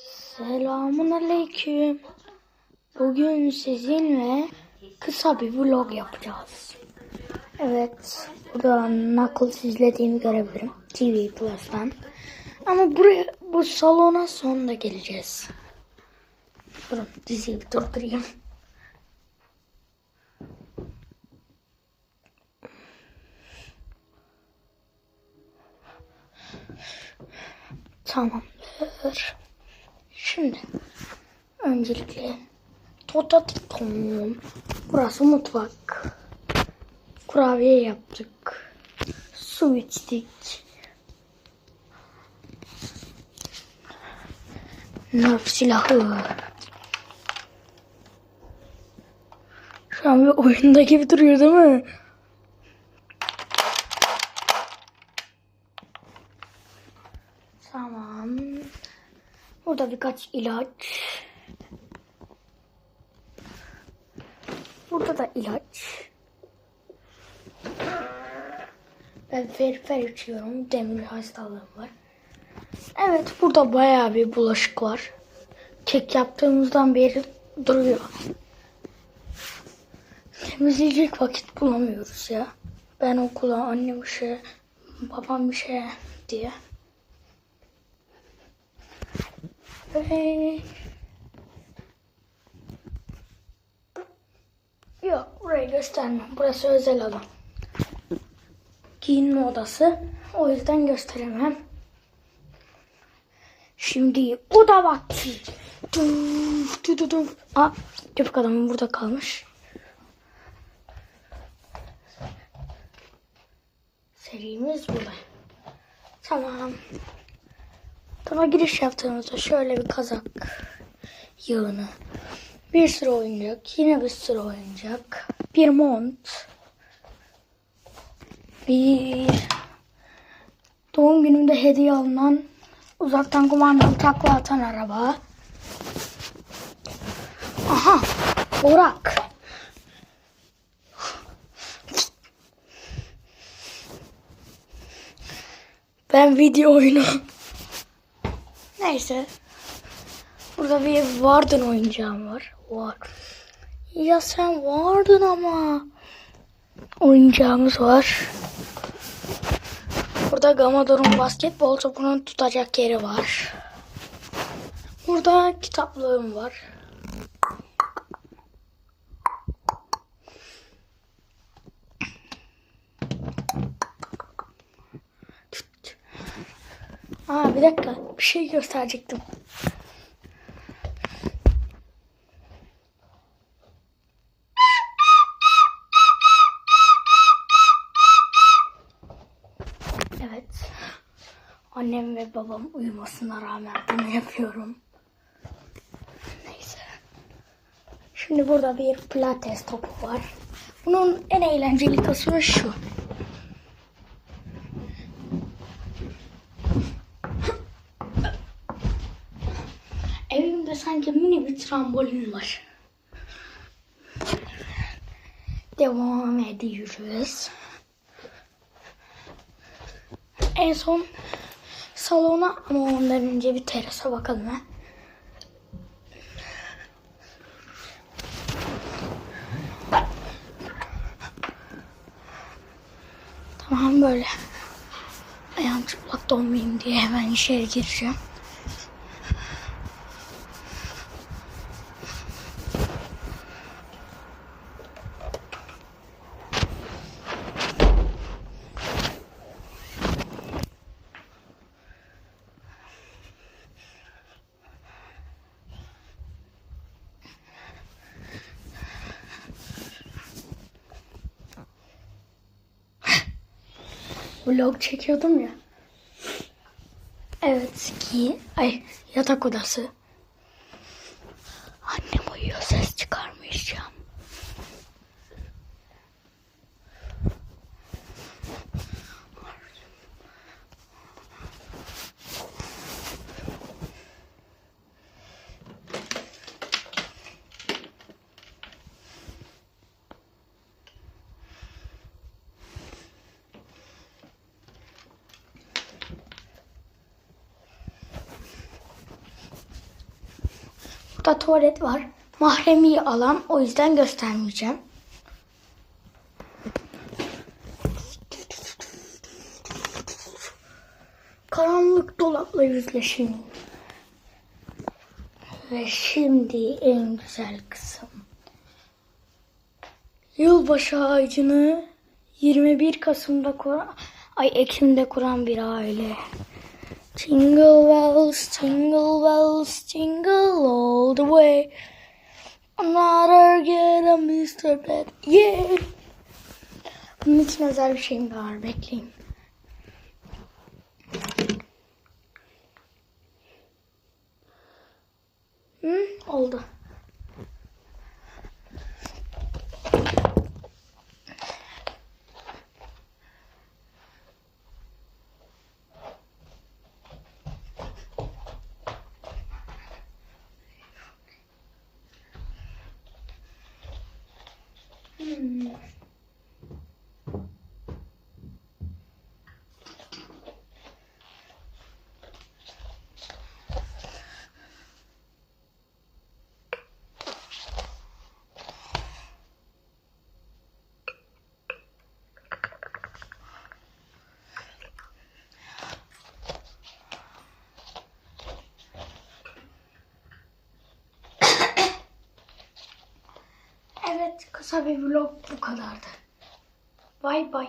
Selamun aleyküm. Bugün sizinle kısa bir vlog yapacağız. Evet, burada Knuckles izlediğimi görebilirim. TV Plus'tan. Ama buraya, bu salona sonunda geleceğiz. Durun, diziyi bir durdurayım. Tamamdır. Şimdi öncelikle Totatitom. Burası mutfak. Kurabiye yaptık. Su içtik. Nerf silahı. Şu an bir oyunda gibi duruyor değil mi? Tamam. Burada birkaç ilaç. Burada da ilaç. Ben ferfer içiyorum. Demir hastalığım var. Evet burada bayağı bir bulaşık var. Kek yaptığımızdan beri duruyor. Temizleyecek vakit bulamıyoruz ya. Ben okula annem bir şey, babam bir şey diye. Ve... Yok burayı göstermem. Burası özel alan. Giyinme odası. O yüzden gösteremem. Şimdi oda vakti. Dum, dum, dum, dum. Aa, köpek adamım burada kalmış. Serimiz burada. Tamam. Daha giriş yaptığımızda şöyle bir kazak yığını. Bir sürü oyuncak. Yine bir sürü oyuncak. Bir mont. Bir doğum günümde hediye alınan uzaktan kumandalı takla atan araba. Aha! Burak. Ben video oyunu. Neyse. Burada bir Warden oyuncağım var. Var. Ya sen vardın ama. Oyuncağımız var. Burada Gamador'un basketbol topunun tutacak yeri var. Burada kitaplığım var. Aa bir dakika bir şey gösterecektim. Evet. Annem ve babam uyumasına rağmen bunu yapıyorum. Neyse. Şimdi burada bir pilates topu var. Bunun en eğlenceli kısmı şu. Sanki mini bir trambolin var. Devam ediyoruz. En son salona ama ondan önce bir terasa bakalım ha. Tamam böyle. Ayağım çıplak donmayayım diye hemen içeri gireceğim. Vlog çekiyordum ya. Evet ki ay yatak odası. Burada tuvalet var. Mahremi alan o yüzden göstermeyeceğim. Karanlık dolapla yüzleşin. Ve şimdi en güzel kısım. Yılbaşı ağacını 21 Kasım'da kuran, ay Ekim'de kuran bir aile. Jingle bells, jingle bells, jingle all the way. Another get a Mr. Bed, yeah. Bunun için özel bir şeyim var, bekleyin. 嗯。Kısa bir vlog bu kadardı. Bay bay.